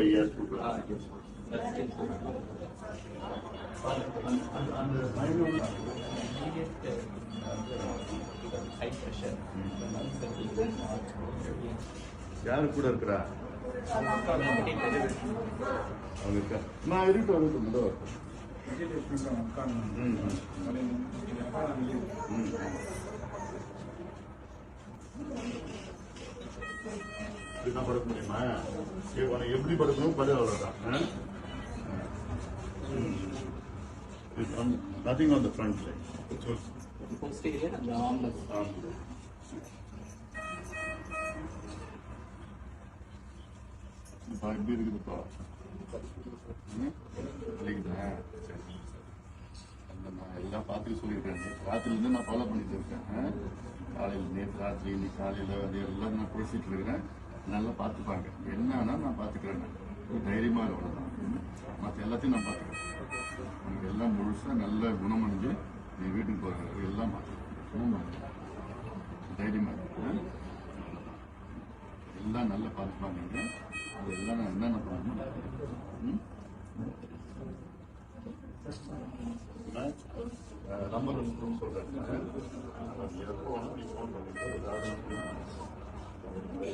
a year to go. யாரு கூட இருக்கிறா? அவங்க இருக்கா. நான் இருக்கட்டும் இருக்கட்டும் இதோ இருக்கட்டும். ம், ம். ம். இப்படிதான் படுக்க முடியுமா உனக்கு எப்படி படுக்கணும்? படு அவ்வளவுதான். Nothing on the front like எப்படி இருக்குதுப்பா. அந்த நான் எல்லாம் பார்த்துட்டு சொல்லியிருக்கேன். ராத்திரிலேருந்து நான் ஃபாலோ பண்ணிட்டு இருக்கேன்? காலையில் நேற்று ராத்திரி இன்னைக்கு காலையில் அது எல்லாம் நான் பேசிட்டு இருக்கிறேன் நல்லா பார்த்துப்பாங்க. என்னன்னா நான் பார்த்துக்கிறேன் நான். நீ தைரியமா இருக்கணும் மற்ற எல்லாத்தையும் நான் பார்த்துக்கிறேன். உனக்கு எல்லாம் முழுசா நல்ல குணமடைஞ்சு நீ வீட்டுக்கு போகிற எல்லாம் பார்த்துக்கிறேன். தைரியமா எல்லாம் நல்லா பார்த்துப்பாங்க அது எல்லாம் நான் என்னென்ன பண்ணணும் ம்? நான், அஹ், நம்பர் சொல்றேன். இருக்கு.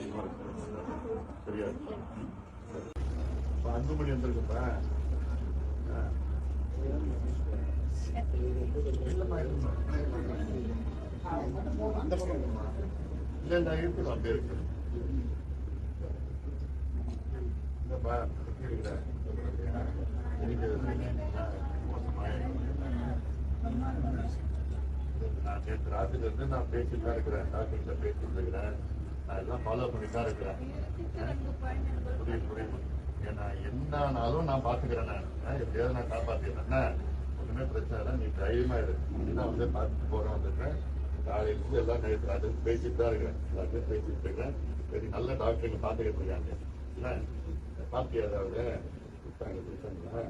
சரியா ம்? அன்புமணி வந்திருக்குப்பா அந்த பக்கம் இல்லம்மா. இல்ல இல்ல அப்படியே இருக்கு நான் நேற்று ராத்திரில நான் பேசிட்டு தான் இருக்கிறேன் டாக்டர்கிட்ட பேசிட்டு இருக்கிறேன் நான் எல்லாம் ஃபாலோ பண்ணிட்டு தான் இருக்கிறேன். புரியுது புரியுது. ஏன்னா என்னானாலும் நான் பாத்துக்கிறேன் நான். எப்படியாவது நான் காப்பாத்திடுறேன் என்ன? ஒண்ணுமே பிரச்சனை இல்லை. நீ தைரியமா இரு. நான் வந்து பார்த்துட்டு போறேன் வந்துருக்கேன் காலையில இருந்து எல்லாம் நேற்று ராத்திரி பேசிட்டு தான் இருக்கிறேன் எல்லாத்தையும் பேசிட்டு இருக்கிறேன் சரி நல்ல டாக்டருங்க பாத்துக்கிட்டு இருக்காங்க என்ன? பாத்தியா ஏதாவது கொடுத்தாங்க கொடுத்தாங்களா?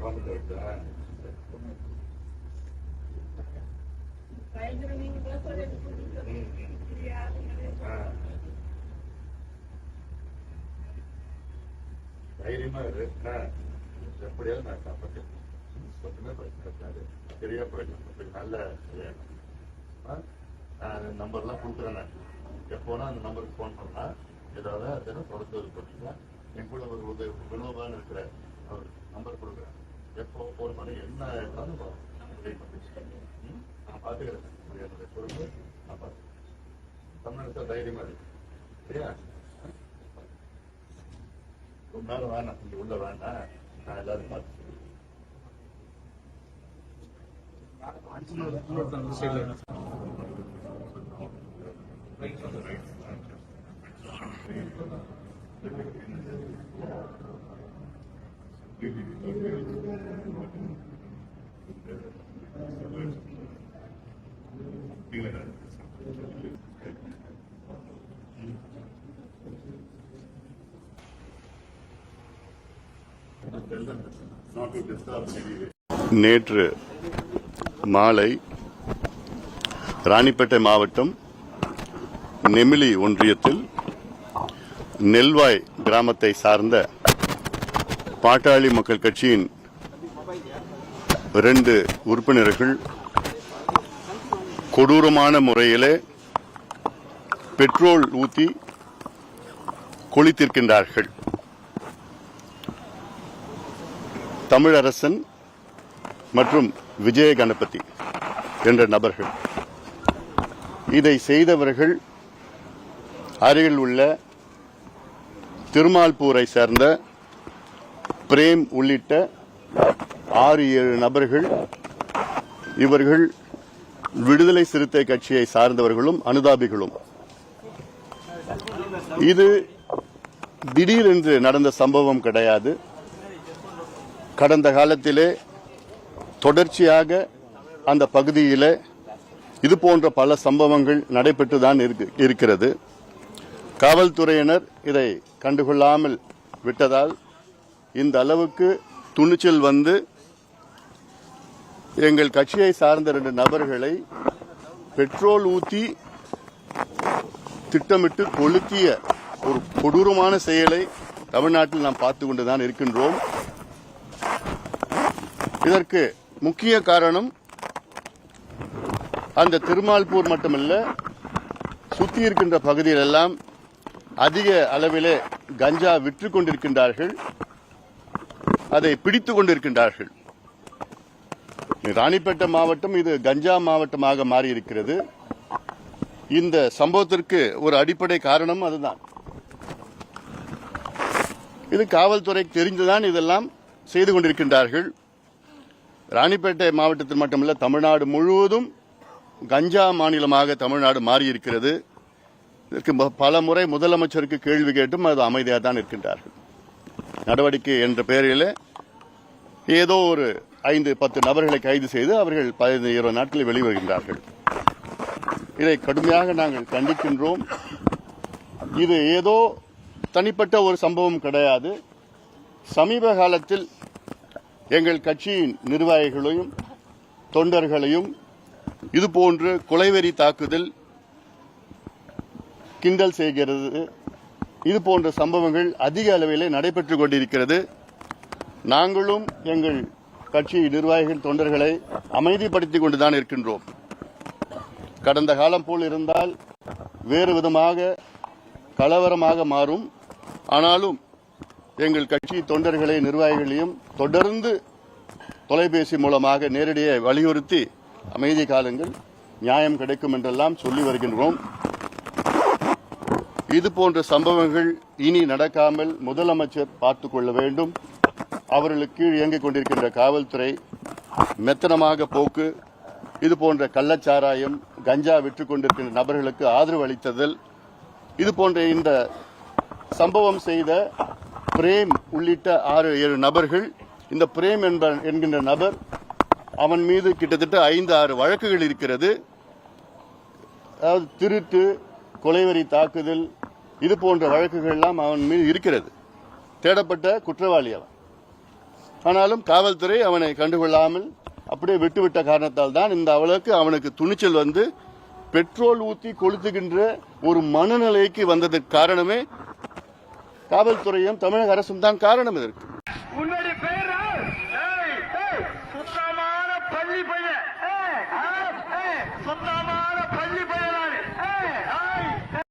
பார்த்துட்டு இருக்கா ஆ. தைரியமா இரு. என்ன? எப்படியாவது நான் காப்பாற்றேன் ஒண்ணுமே பிரச்சனை சரியா போயிடலாம் நல்ல கல்யாணம். ஆ? நான் அந்த நம்பர்லாம் கொடுக்குறேன் நான். எப்போனா அந்த நம்பருக்கு ஃபோன் பண்ணா ஏதாவது அதெல்லாம் தொடர்ந்து இது என் கூட ஒரு உதவி வினோபான்னு இருக்கிற அவர் நம்பர் கொடுக்குறேன் எப்போ ஃபோன் பண்ணி என்ன இருந்தாலும் உதவி நான் பார்த்துக்கிறேன். என்னுடைய பொறுப்பு நான் பார்த்துக்கிறேன். தமிழ்நாட்டு தைரியமா இருக்கு சரியா? ரொம்ப நேரம் வேணாம் இங்க உள்ள வேணாம் நான் எல்லாரும் பார்த்து Not to நேற்று மாலை ராணிப்பேட்டை மாவட்டம் நெமிலி ஒன்றியத்தில் நெல்வாய் கிராமத்தை சார்ந்த பாட்டாளி மக்கள் கட்சியின் இரண்டு உறுப்பினர்கள் கொடூரமான முறையிலே பெட்ரோல் ஊத்தி கொளித்திருக்கின்றார்கள். தமிழரசன் மற்றும் விஜய கணபதி என்ற நபர்கள். இதை செய்தவர்கள் அருகில் உள்ள திருமால்பூரை சேர்ந்த பிரேம் உள்ளிட்ட ஆறு ஏழு நபர்கள். இவர்கள் விடுதலை சிறுத்தை கட்சியை சார்ந்தவர்களும் அனுதாபிகளும். இது திடீரென்று நடந்த சம்பவம் கிடையாது. கடந்த காலத்திலே தொடர்ச்சியாக அந்த பகுதியில் இது போன்ற பல சம்பவங்கள் நடைபெற்று தான் இருக்கிறது. காவல்துறையினர் இதை கண்டுகொள்ளாமல் விட்டதால் இந்த அளவுக்கு துணிச்சல் வந்து எங்கள் கட்சியை சார்ந்த ரெண்டு நபர்களை பெட்ரோல் ஊற்றி திட்டமிட்டு கொளுத்திய ஒரு கொடூரமான செயலை தமிழ்நாட்டில் நாம் பார்த்து கொண்டுதான் இருக்கின்றோம். இதற்கு முக்கிய காரணம் அந்த திருமால்பூர் மட்டுமல்ல சுத்தி இருக்கின்ற பகுதியில் எல்லாம் அதிக அளவிலே கஞ்சா விற்று கொண்டிருக்கின்றார்கள். அதை பிடித்துக் கொண்டிருக்கின்றார்கள். ராணிப்பேட்டை மாவட்டம் இது கஞ்சா மாவட்டமாக மாறி இருக்கிறது இந்த சம்பவத்திற்கு ஒரு அடிப்படை காரணம் அதுதான். இது காவல்துறை தெரிந்துதான் இதெல்லாம் செய்து கொண்டிருக்கின்றார்கள். ராணிப்பேட்டை மாவட்டத்தில் மட்டுமல்ல தமிழ்நாடு முழுவதும் கஞ்சா மாநிலமாக தமிழ்நாடு மாறியிருக்கிறது. இதற்கு பல முறை முதலமைச்சருக்கு கேள்வி கேட்டும் அது அமைதியாக தான் இருக்கின்றார்கள். நடவடிக்கை என்ற பெயரில் ஏதோ ஒரு ஐந்து பத்து நபர்களை கைது செய்து அவர்கள் பதினைந்து இருபது நாட்களில் வெளிவருகின்றார்கள். இதை கடுமையாக நாங்கள் கண்டிக்கின்றோம். இது ஏதோ தனிப்பட்ட ஒரு சம்பவம் கிடையாது. சமீப காலத்தில் எங்கள் கட்சியின் நிர்வாகிகளையும் தொண்டர்களையும் இதுபோன்று கொலைவெறி தாக்குதல் கிண்டல் செய்கிறது. இது போன்ற சம்பவங்கள் அதிக அளவிலே நடைபெற்றுக் கொண்டிருக்கிறது. நாங்களும் எங்கள் கட்சி நிர்வாகிகள் தொண்டர்களை அமைதிப்படுத்திக் கொண்டுதான் இருக்கின்றோம். கடந்த காலம் போல் இருந்தால் வேறு விதமாக கலவரமாக மாறும். ஆனாலும் எங்கள் கட்சி தொண்டர்களை நிர்வாகிகளையும் தொடர்ந்து தொலைபேசி மூலமாக நேரடியை வலியுறுத்தி அமைதி காலங்கள் நியாயம் கிடைக்கும் என்றெல்லாம் சொல்லி வருகின்றோம். இது போன்ற சம்பவங்கள் இனி நடக்காமல் முதலமைச்சர் பார்த்துக் கொள்ள வேண்டும். அவர்களுக்கு கீழ் இயங்கிக் கொண்டிருக்கின்ற காவல்துறை மெத்தனமாக போக்கு இது போன்ற கள்ளச்சாராயம் கஞ்சா விற்றுக் கொண்டிருக்கின்ற நபர்களுக்கு ஆதரவு அளித்ததில் இது போன்ற இந்த சம்பவம் செய்த பிரேம் உள்ளிட்ட ஆறு ஏழு நபர்கள் இந்த பிரேம் என்ப என்கின்ற நபர் அவன் மீது கிட்டத்தட்ட ஐந்து ஆறு வழக்குகள் இருக்கிறது. அதாவது திருட்டு கொலைவரி தாக்குதல் இது போன்ற வழக்குகள்லாம் அவன் மீது இருக்கிறது. தேடப்பட்ட குற்றவாளி அவன். ஆனாலும் காவல்துறை அவனை கண்டுகொள்ளாமல் அப்படியே விட்டுவிட்ட காரணத்தால் தான் இந்த அவளுக்கு அவனுக்கு துணிச்சல் வந்து பெட்ரோல் ஊற்றி கொளுத்துகின்ற ஒரு மனநிலைக்கு வந்ததற்கு காரணமே காவல்துறையும் தமிழக அரசும் தான் காரணம் இதற்கு.